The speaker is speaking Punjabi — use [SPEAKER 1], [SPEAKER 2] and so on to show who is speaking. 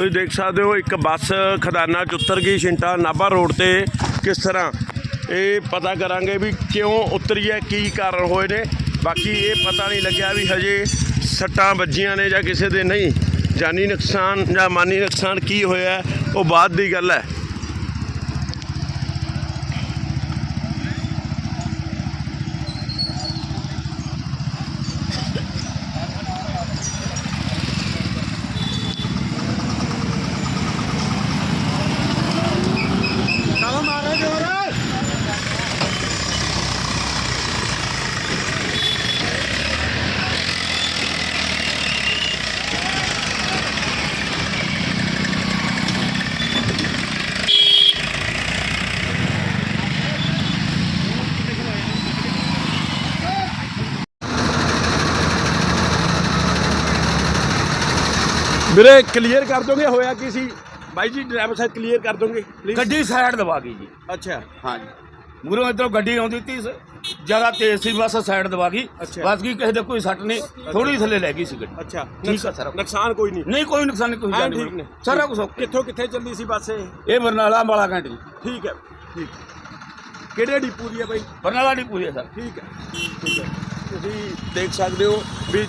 [SPEAKER 1] ਤੁਸੀਂ ਦੇਖ ਸਕਦੇ ਹੋ, ਇੱਕ ਬੱਸ ਖਦਾਨਾ ਚ ਉਤਰ ਗਈ ਛਿੰਟਾ ਨਾਭਾ ਰੋਡ ਤੇ। ਕਿਸ ਤਰ੍ਹਾਂ ਇਹ ਪਤਾ ਕਰਾਂਗੇ ਵੀ ਕਿਉਂ ਉਤਰੀ ਹੈ, ਕੀ ਕਾਰਨ ਹੋਏ ਨੇ। ਬਾਕੀ ਇਹ ਪਤਾ ਨਹੀਂ ਲੱਗਿਆ ਵੀ ਹਜੇ ਸੱਟਾਂ ਵੱਜੀਆਂ ਨੇ ਜਾਂ ਕਿਸੇ ਦੇ ਨਹੀਂ। ਜਾਨੀ ਨੁਕਸਾਨ ਜਾਂ ਮਾਨੀ ਨੁਕਸਾਨ ਕੀ ਹੋਇਆ, ਉਹ ਬਾਅਦ ਦੀ ਗੱਲ ਹੈ। ਵੀਰੇ ਕਲੀਅਰ ਕਰ ਦੋਗੇ? ਹੋਇਆ ਕੀ ਸੀ? ਬਾਈ ਜੀ ਡਰਾਈਵਰ ਸਾਹਿਬ ਕਲੀਅਰ ਕਰ ਦੋਗੇ ਪਲੀਜ਼
[SPEAKER 2] ਗੱਡੀ ਸਾਈਡ ਦਬਾ ਗਈ ਜੀ।
[SPEAKER 1] ਅੱਛਾ।
[SPEAKER 2] ਹਾਂਜੀ ਮੂਰੋਂ ਇਧਰੋਂ ਗੱਡੀ ਆਉਂਦੀ ਤੀ ਜ਼ਿਆਦਾ ਤੇਜ਼ ਸੀ ਬਸ ਸਾਈਡ ਦਬਾ ਗਈ।
[SPEAKER 1] ਅੱਛਾ।
[SPEAKER 2] ਬਸ ਕੀ ਕਿਸੇ ਦੇ ਕੋਈ ਸੱਟ ਨਹੀਂ ਥੋੜੀ ਥੱਲੇ ਲੈ ਗਈ ਸੀ ਗੱਡੀ।
[SPEAKER 1] ਅੱਛਾ।
[SPEAKER 2] ਠੀਕ ਆ ਸਰ।
[SPEAKER 1] ਨੁਕਸਾਨ ਕੋਈ ਨਹੀਂ।
[SPEAKER 2] ਨਹੀਂ ਕੋਈ ਨੁਕਸਾਨ ਨਹੀਂ ਕੋਈ
[SPEAKER 1] ਹਾਂ
[SPEAKER 2] ਜਾਨੀ
[SPEAKER 1] ਠੀਕ ਨੇ।
[SPEAKER 2] ਸਾਰਾ ਕੁਝ ਓਕੇ।
[SPEAKER 1] ਕਿੱਥੋਂ ਕਿੱਥੇ ਚੱਲਦੀ ਸੀ ਬੱਸ ਇਹ?
[SPEAKER 2] ਇਹ ਬਰਨਾਲਾ ਵਾਲਾ ਘੰਟੀ
[SPEAKER 1] ਠੀਕ ਹੈ ਠੀਕ। ਕਿਹੜੇ ਡਿਪੂ ਦੀ ਹੈ ਬਾਈ?
[SPEAKER 2] ਬਰਨਾਲਾ ਨਹੀਂ ਪੂਰੀ ਸਰ।
[SPEAKER 1] ਠੀਕ ਹੈ ਠੀਕ ਹੈ। ਤੁਸੀਂ ਦੇਖ ਸਕਦੇ ਹੋ ਵੀ